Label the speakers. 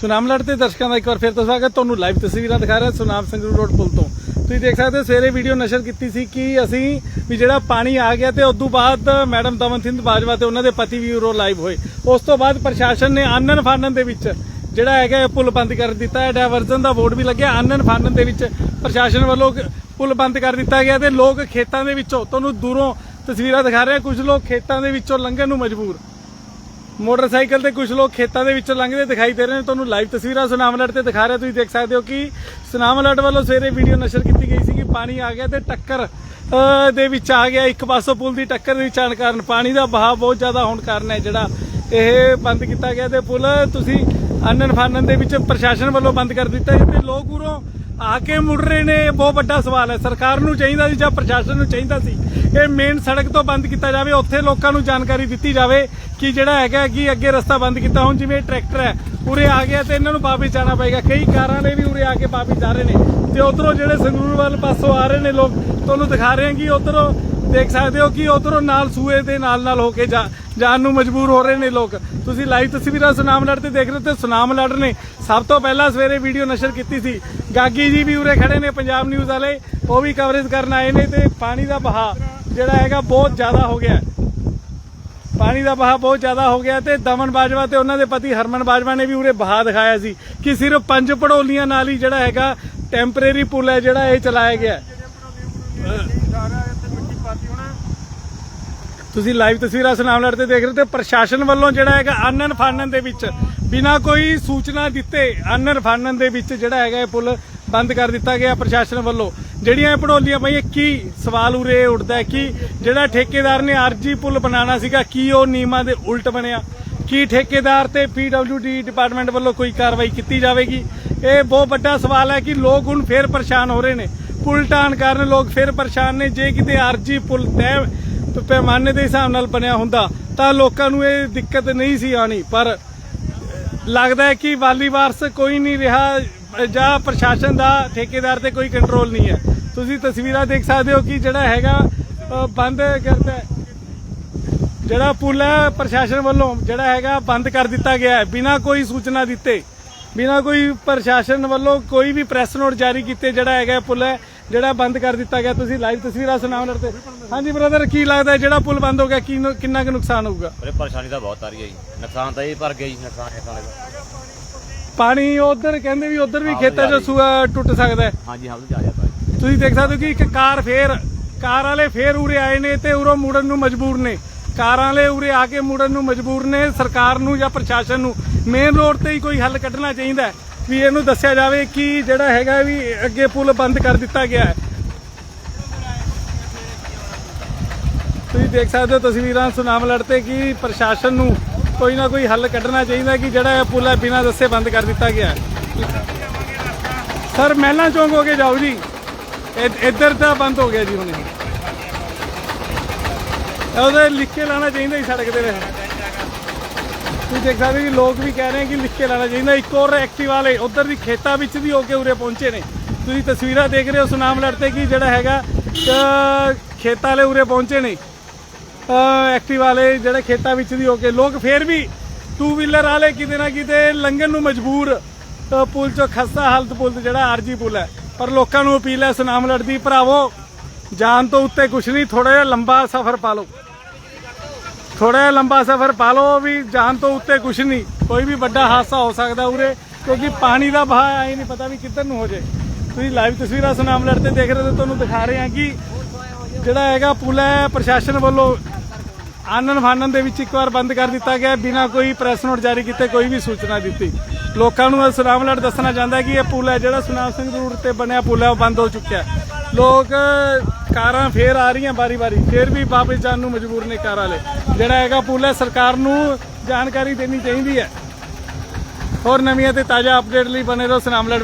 Speaker 1: ਸੁਨਾਮ ਲੜ ਤੇ ਦਰਸ਼ਕਾਂ ਦਾ ਇੱਕ ਵਾਰ ਫਿਰ ਤੋਂ ਸਵਾਗਤ। ਤੁਹਾਨੂੰ ਲਾਈਵ ਤਸਵੀਰਾਂ ਦਿਖਾ ਰਿਹਾ ਸੁਨਾਮ ਸੰਗਰੂ ਰੋਡ ਪੁਲ ਤੋਂ। ਤੁਸੀਂ ਦੇਖ ਸਕਦੇ ਹੋ, ਸਵੇਰੇ ਵੀਡੀਓ ਨਸ਼ਰ ਕੀਤੀ ਸੀ ਕਿ ਅਸੀਂ ਵੀ ਜਿਹੜਾ ਪਾਣੀ ਆ ਗਿਆ ਤੇ ਉਸ ਤੋਂ ਬਾਅਦ ਮੈਡਮ ਦਮਨ ਸਿੰਘ ਬਾਜਵਾ ਤੇ ਉਹਨਾਂ ਦੇ ਪਤੀ ਵੀ ਉਰੋ ਲਾਈਵ ਹੋਏ। ਉਸ ਤੋਂ ਬਾਅਦ ਪ੍ਰਸ਼ਾਸਨ ਨੇ ਆਨਨ ਫਾਨਨ ਦੇ ਵਿੱਚ ਜਿਹੜਾ ਹੈਗਾ ਪੁਲ ਬੰਦ ਕਰ ਦਿੱਤਾ ਹੈ। ਡਾਇਵਰਜਨ ਦਾ ਬੋਰਡ ਵੀ ਲੱਗਿਆ। ਆਨਨ ਫਾਨਨ ਦੇ ਵਿੱਚ ਪ੍ਰਸ਼ਾਸਨ ਵੱਲੋਂ ਪੁਲ ਬੰਦ ਕਰ ਦਿੱਤਾ ਗਿਆ ਤੇ ਲੋਕ ਖੇਤਾਂ ਦੇ ਵਿੱਚੋਂ, ਤੁਹਾਨੂੰ ਦੂਰੋਂ ਤਸਵੀਰਾਂ ਦਿਖਾ ਰਹੇ, ਕੁਝ ਲੋਕ ਖੇਤਾਂ ਦੇ ਵਿੱਚੋਂ ਲੰਘਣ ਨੂੰ ਮਜਬੂਰ। ਮੋਟਰਸਾਈਕਲ ਤੇ ਕੁਝ ਲੋਕ ਖੇਤਾਂ ਦੇ ਵਿੱਚੋਂ ਲੰਘਦੇ ਦਿਖਾਈ ਦੇ ਰਹੇ ਨੇ। ਤੁਹਾਨੂੰ ਲਾਈਵ ਤਸਵੀਰਾਂ ਸੁਨਾਮ ਅਲਰਟ ਤੇ ਦਿਖਾ ਰਿਹਾ, ਤੁਸੀਂ ਦੇਖ ਸਕਦੇ ਹੋ ਕਿ ਸੁਨਾਮ ਅਲਰਟ ਵੱਲੋਂ ਸਵੇਰੇ ਵੀਡੀਓ ਨਸ਼ਰ ਕੀਤੀ ਗਈ ਸੀ ਕਿ ਪਾਣੀ ਆ ਗਿਆ ਤੇ ਟੱਕਰ ਦੇ ਵਿੱਚ ਆ ਗਿਆ। ਇੱਕ ਪਾਸੋਂ ਪੁਲ ਦੀ ਟੱਕਰ ਦੇ ਵਿੱਚ ਆਉਣ ਕਾਰਨ ਪਾਣੀ ਦਾ ਬਹਾਅ ਬਹੁਤ ਜ਼ਿਆਦਾ ਹੋਣ ਕਾਰਨ ਹੈ ਜਿਹੜਾ ਇਹ ਬੰਦ ਕੀਤਾ ਗਿਆ ਤੇ ਪੁਲ ਤੁਸੀਂ ਆਨਨ ਫਾਨਨ ਦੇ ਵਿੱਚ ਪ੍ਰਸ਼ਾਸਨ ਵੱਲੋਂ ਬੰਦ ਕਰ ਦਿੱਤਾ ਹੈ ਤੇ ਲੋਕ ਉਰੋਂ ਆ ਕੇ ਮੁੜ ਰਹੇ ਨੇ। ਇਹ ਬਹੁਤ ਵੱਡਾ ਸਵਾਲ ਹੈ। ਸਰਕਾਰ ਨੂੰ ਚਾਹੀਦਾ ਸੀ ਜਾਂ ਪ੍ਰਸ਼ਾਸਨ ਨੂੰ ਚਾਹੀਦਾ ਸੀ ਇਹ ਮੇਨ ਸੜਕ ਤੋਂ ਬੰਦ ਕੀਤਾ ਜਾਵੇ, ਉੱਥੇ ਲੋਕਾਂ ਨੂੰ ਜਾਣਕਾਰੀ ਦਿੱਤੀ ਜਾਵੇ ਕਿ ਜਿਹੜਾ ਹੈਗਾ ਕਿ ਅੱਗੇ ਰਸਤਾ ਬੰਦ ਕੀਤਾ। ਹੁਣ ਜਿਵੇਂ ਟਰੈਕਟਰ ਹੈ, ਉਰੇ ਆ ਗਿਆ ਤੇ ਇਹਨਾਂ ਨੂੰ ਵਾਪਸ ਜਾਣਾ ਪਏਗਾ। ਕਈ ਕਾਰਾਂ ਨੇ ਵੀ ਉਰੇ ਆ ਕੇ ਵਾਪਸ ਜਾ ਰਹੇ ਨੇ। ਤੇ ਉਧਰੋਂ ਜਿਹੜੇ ਸੰਗਰੂਰ ਵੱਲ ਪਾਸੋਂ ਆ ਰਹੇ ਨੇ ਲੋਕ, ਤੁਹਾਨੂੰ ਦਿਖਾ ਰਹੇ ਹਾਂ ਕਿ ਉਧਰੋਂ ਦੇਖ ਸਕਦੇ ਹੋ ਕਿ ਉਧਰੋਂ ਨਾਲ ਸੂਏ ਦੇ ਨਾਲ ਨਾਲ ਹੋ ਕੇ ਜਾ- ਜਾਣ ਨੂੰ ਮਜਬੂਰ ਹੋ ਰਹੇ ਨੇ ਲੋਕ। ਤੁਸੀਂ ਲਾਈਵ ਤਸਵੀਰਾਂ ਸੁਨਾਮ ਲੜ ਤੇ ਦੇਖ ਰਹੇ ਹੋ ਤੇ ਸੁਨਾਮ ਲੜ ਨੇ ਸਭ ਤੋਂ ਪਹਿਲਾਂ ਸਵੇਰੇ ਵੀਡੀਓ ਨਸ਼ਰ ਕੀਤੀ ਸੀ। ਗਾਗੀ ਜੀ ਵੀ ਉਰੇ ਖੜੇ ਨੇ ਪੰਜਾਬ ਨਿਊਜ਼ ਵਾਲੇ, ਉਹ ਵੀ ਕਵਰੇਜ ਕਰਨ ਆਏ ਨੇ ਤੇ ਪਾਣੀ ਦਾ ਬਹਾਅ। ਜਿਹੜਾ ਹੈਗਾ ਬਹੁਤ ਜ਼ਿਆਦਾ ਹੋ ਗਿਆ। ਪਾਣੀ ਦਾ ਬਹਾ ਬਹੁਤ ਜ਼ਿਆਦਾ ਹੋ ਗਿਆ ਤੇ ਦਮਨ ਬਾਜਵਾ ਤੇ ਉਹਨਾਂ ਦੇ ਪਤੀ ਹਰਮਨ ਬਾਜਵਾ ਨੇ ਵੀ ਉਰੇ ਬਹਾ ਦਿਖਾਇਆ ਸੀ ਕਿ ਸਿਰਫ ਪੰਜ ਪੜੋਲੀਆਂ ਨਾਲ ਹੀ ਜਿਹੜਾ ਹੈਗਾ ਟੈਂਪਰੇਰੀ ਪੁਲ ਹੈ ਜਿਹੜਾ ਇਹ ਚਲਾਇਆ ਗਿਆ ਤੁਸੀਂ ਲਾਈਵ ਤਸਵੀਰਾਂ ਸੁਨਾਮ ਲੜ ਤੇ ਦੇਖ ਰਹੇ ਹੋ ਤੇ ਪ੍ਰਸ਼ਾਸਨ ਵੱਲੋਂ ਜਿਹੜਾ ਹੈਗਾ ਆਨਨ ਫਾਨਨ ਦੇ ਵਿੱਚ ਬਿਨਾਂ ਕੋਈ ਸੂਚਨਾ ਦਿੱਤੇ ਆਨਨ ਫਾਨਨ ਦੇ ਵਿੱਚ ਜਿਹੜਾ ਹੈਗਾ ਇਹ ਪੁਲ ਬੰਦ ਕਰ ਦਿੱਤਾ ਗਿਆ ਪ੍ਰਸ਼ਾਸਨ ਵੱਲੋਂ। ਜਿਹੜੀਆਂ ਇਹ ਪੜੋਲੀਆਂ ਪਈਆਂ ਕੀ ਸਵਾਲ ਉਰੇ ਉੱਠਦਾ ਕਿ ਜਿਹੜਾ ਠੇਕੇਦਾਰ ਨੇ ਆਰਜੀ ਪੁਲ ਬਣਾਉਣਾ ਸੀਗਾ, ਕੀ ਉਹ ਨਿਯਮਾਂ ਦੇ ਉਲਟ ਬਣਿਆ? ਕੀ ਠੇਕੇਦਾਰ ਤੇ ਪੀਡਬਲਯੂਡੀ ਡਿਪਾਰਟਮੈਂਟ ਵੱਲੋਂ ਕੋਈ ਕਾਰਵਾਈ ਕੀਤੀ ਜਾਵੇਗੀ? ਇਹ ਬਹੁਤ ਵੱਡਾ ਸਵਾਲ ਹੈ ਕਿ ਲੋਕ ਹੁਣ ਫੇਰ ਪਰੇਸ਼ਾਨ ਹੋ ਰਹੇ ਨੇ। ਪੁਲ ਟਾਣ ਕਾਰਨ ਲੋਕ ਫੇਰ ਪਰੇਸ਼ਾਨ ਨੇ। ਜੇ ਕਿਤੇ ਆਰਜੀ ਪੁਲ ਤੈਅ ਪੈਮਾਨੇ ਦੇ ਹਿਸਾਬ ਨਾਲ ਬਣਿਆ ਹੁੰਦਾ, ਤਾਂ ਲੋਕਾਂ ਨੂੰ ਇਹ ਦਿੱਕਤ ਨਹੀਂ ਸੀ ਆਣੀ ਪਰ ਲੱਗਦਾ ਹੈ ਕਿ ਵਾਲੀ ਵਾਰਸ ਕੋਈ ਨਹੀਂ ਰਿਹਾ। ਜਾਂ ਪ੍ਰਸ਼ਾਸਨ ਦਾ ਠੇਕੇਦਾਰ ਤੇ ਕੋਈ ਕੰਟਰੋਲ ਨਹੀਂ ਹੈ। ਤੁਸੀਂ ਤਸਵੀਰਾਂ ਦੇਖ ਸਕਦੇ ਹੋ ਕਿ ਜਿਹੜਾ ਹੈਗਾ ਬੰਦ ਕਰਦਾ ਜਿਹੜਾ ਪੁਲ ਹੈ ਪ੍ਰਸ਼ਾਸਨ ਵੱਲੋਂ ਜਿਹੜਾ ਹੈਗਾ ਬੰਦ ਕਰ ਦਿੱਤਾ ਗਿਆ ਹੈ। ਬਿਨਾਂ ਕੋਈ ਸੂਚਨਾ ਦਿੱਤੇ, ਬਿਨਾਂ ਕੋਈ ਪ੍ਰਸ਼ਾਸਨ ਵੱਲੋਂ ਕੋਈ ਵੀ ਪ੍ਰੈਸ ਨੋਟ ਜਾਰੀ ਕੀਤੇ ਜਿਹੜਾ ਹੈਗਾ ਪੁਲ ਹੈ, ਜਿਹੜਾ ਬੰਦ ਕਰ ਦਿੱਤਾ ਗਿਆ। ਤੁਸੀਂ ਲਾਈਵ ਤਸਵੀਰਾਂ ਸੁਣਾਉਣ ਲੜਦੇ ਹਾਂਜੀ ਬ੍ਰਦਰ ਕੀ ਲੱਗਦਾ ਜਿਹੜਾ ਪੁਲ ਬੰਦ ਹੋ ਗਿਆ? ਕਿੰਨਾ ਕੁ ਨੁਕਸਾਨ ਹੋਊਗਾ?
Speaker 2: ਪਰੇਸ਼ਾਨੀ ਤਾਂ ਬਹੁਤ ਆ ਰਹੀ ਹੈ ਜੀ। ਨੁਕਸਾਨ ਤਾਂ ਇਹ ਭਰ ਗਿਆ ਜੀ, ਨੁਕਸਾਨ ਇਹ ਸਾਲੇ
Speaker 1: ਪਾਣੀ ਉਧਰ ਕਹਿੰਦੇ ਵੀ ਉਧਰ ਵੀ ਖੇਤਾਂ 'ਚ ਸੂਆ ਟੁੱਟ ਸਕਦਾ ਹੈ।
Speaker 2: ਹਾਂਜੀ ਹਾਂ ਜਾ ਜਾਂਦਾ
Speaker 1: ਤੁਸੀਂ ਦੇਖ ਸਕਦੇ ਹੋ ਕਿ ਇੱਕ ਕਾਰ ਫੇਰ ਕਾਰ ਵਾਲੇ ਫੇਰ ਉਰੇ ਆਏ ਨੇ ਤੇ ਉਰੋਂ ਮੁੜਨ ਨੂੰ ਮਜਬੂਰ ਨੇ। ਕਾਰਾਂ ਵਾਲੇ ਉਰੇ ਆ ਕੇ ਮੁੜਨ ਨੂੰ ਮਜਬੂਰ ਨੇ ਸਰਕਾਰ ਨੂੰ ਜਾਂ ਪ੍ਰਸ਼ਾਸਨ ਨੂੰ। ਮੇਨ ਰੋਡ ਤੇ ਹੀ ਕੋਈ ਹੱਲ ਕੱਢਣਾ ਚਾਹੀਦਾ ਹੈ ਵੀ ਇਹਨੂੰ ਦੱਸਿਆ ਜਾਵੇ ਕਿ ਜਿਹੜਾ ਹੈਗਾ ਵੀ ਅੱਗੇ ਪੁਲ ਬੰਦ ਕਰ ਦਿੱਤਾ ਗਿਆ ਹੈ। ਤੁਸੀਂ ਦੇਖ ਸਕਦੇ ਹੋ ਤਸਵੀਰਾਂ ਸੁਨਾਮ ਲੜਤੇ ਕਿ ਪ੍ਰਸ਼ਾਸਨ ਨੂੰ ਕੋਈ ਨਾ ਕੋਈ ਹੱਲ ਕੱਢਣਾ ਚਾਹੀਦਾ ਕਿ ਜਿਹੜਾ ਇਹ ਪੁਲ ਹੈ ਬਿਨਾਂ ਦੱਸੇ ਬੰਦ ਕਰ ਦਿੱਤਾ ਗਿਆ ਸਰ, ਮਹਿਲਾ ਚੌਂਕ ਹੋ ਕੇ ਜਾਓ ਜੀ। ਇੱਧਰ ਤਾਂ ਬੰਦ ਹੋ ਗਿਆ ਜੀ ਹੁਣ ਉਹਦੇ ਲਿਖ ਕੇ ਲਾਣਾ ਚਾਹੀਦਾ ਸੀ ਸੜਕ ਦੇ ਵਿੱਚ ਤੁਸੀਂ ਦੇਖ ਸਕਦੇ ਹੋ ਕਿ ਲੋਕ ਵੀ ਕਹਿ ਰਹੇ ਕਿ ਲਿਖ ਕੇ ਲਾਣਾ ਚਾਹੀਦਾ। ਇੱਕ ਹੋਰ ਐਕਟਿਵ ਵਾਲੇ, ਉਧਰ ਦੀ ਖੇਤਾਂ ਵਿੱਚ ਵੀ ਹੋ ਕੇ ਉਰੇ ਪਹੁੰਚੇ ਨੇ। ਤੁਸੀਂ ਤਸਵੀਰਾਂ ਦੇਖ ਰਹੇ ਹੋ, ਸੁਨਾਮ ਲੜਤੇ ਕਿ ਜਿਹੜਾ ਹੈਗਾ ਖੇਤਾਂ ਵਾਲੇ ਉਰੇ ਪਹੁੰਚੇ ਨੇ। ਐਕਟਿਵ ਵਾਲੇ ਜਿਹੜੇ ਖੇਤਾਂ ਵਿੱਚ ਦੀ ਹੋ ਕੇ, ਲੋਕ ਫੇਰ ਵੀ ਟੂ ਵੀਲਰ ਵਾਲੇ ਕਿਤੇ ਨਾ ਕਿਤੇ ਲੰਘਣ ਨੂੰ ਮਜਬੂਰ। ਪੁਲ ਚੋਂ ਖਸਤਾ ਹਾਲਤ ਪੁਲ ਜਿਹੜਾ ਆਰਜੀ ਪੁਲ ਹੈ। ਪਰ ਲੋਕਾਂ ਨੂੰ ਅਪੀਲ ਹੈ ਸੁਨਾਮ ਲੜਦੀ, ਭਰਾਵੋ ਜਾਨ ਤੋਂ ਉੱਤੇ ਕੁਛ ਨਹੀਂ ਥੋੜਾ ਜਿਹਾ ਲੰਬਾ ਸਫ਼ਰ ਪਾ ਲਓ। ਥੋੜਾ ਜਿਹਾ ਲੰਬਾ ਸਫ਼ਰ ਪਾ ਲਓ ਵੀ ਜਾਨ ਤੋਂ ਉੱਤੇ ਕੁਛ ਨਹੀਂ। ਕੋਈ ਵੀ ਵੱਡਾ ਹਾਦਸਾ ਹੋ ਸਕਦਾ ਉਰੇ, ਕਿਉਂਕਿ ਪਾਣੀ ਦਾ ਬਹਾਅ ਆਈ ਨਹੀਂ ਪਤਾ ਵੀ ਕਿੱਧਰ ਨੂੰ ਹੋ ਜੇ ਤੁਸੀਂ ਲਾਈਵ ਤਸਵੀਰਾਂ ਸੁਨਾਮ ਲੜਦੇ ਦੇਖ ਰਹੇ ਹੋ, ਤੁਹਾਨੂੰ ਦਿਖਾ ਰਹੇ ਹਾਂ ਕਿ ਜਿਹੜਾ ਹੈਗਾ ਪੁਲ ਹੈ, ਪ੍ਰਸ਼ਾਸਨ ਵੱਲੋਂ ਆਨਨ ਫਾਨਨ ਦੇ ਵਿੱਚ ਇੱਕ ਵਾਰ ਬੰਦ ਕਰ ਦਿੱਤਾ ਗਿਆ। ਬਿਨਾਂ ਕੋਈ ਪ੍ਰੈਸ ਨੋਟ ਜਾਰੀ ਕੀਤੇ, ਕੋਈ ਵੀ ਸੂਚਨਾ ਦਿੱਤੀ। ਲੋਕਾਂ ਨੂੰ ਸੁਨਾਮ ਲੜ ਦੱਸਣਾ ਚਾਹੁੰਦਾ ਕਿ ਇਹ ਪੁਲ ਹੈ ਜਿਹੜਾ ਸੁਨਾਮ ਸਿੰਘ ਰੋਡ ਤੇ ਬਣਿਆ ਪੁਲ ਹੈ, ਉਹ ਬੰਦ ਹੋ ਚੁੱਕਿਆ ਹੈ। ਲੋਕ ਕਾਰਾਂ ਫੇਰ ਆ ਰਹੀਆਂ ਬਾਰੀ-ਬਾਰੀ ਫੇਰ ਵੀ ਵਾਪਸ ਜਾਣ ਨੂੰ ਮਜਬੂਰ ਨੇ ਕਾਰ ਵਾਲੇ। ਜਿਹੜਾ ਹੈਗਾ ਪੁਲ ਹੈ, ਸਰਕਾਰ ਨੂੰ ਜਾਣਕਾਰੀ ਦੇਣੀ ਚਾਹੀਦੀ ਹੈ। ਹੋਰ ਨਵੀਆਂ ਤੇ ਤਾਜ਼ਾ ਅਪਡੇਟ ਲਈ ਬਨੇ ਰਹੋ ਸੁਨਾਮ ਲੜ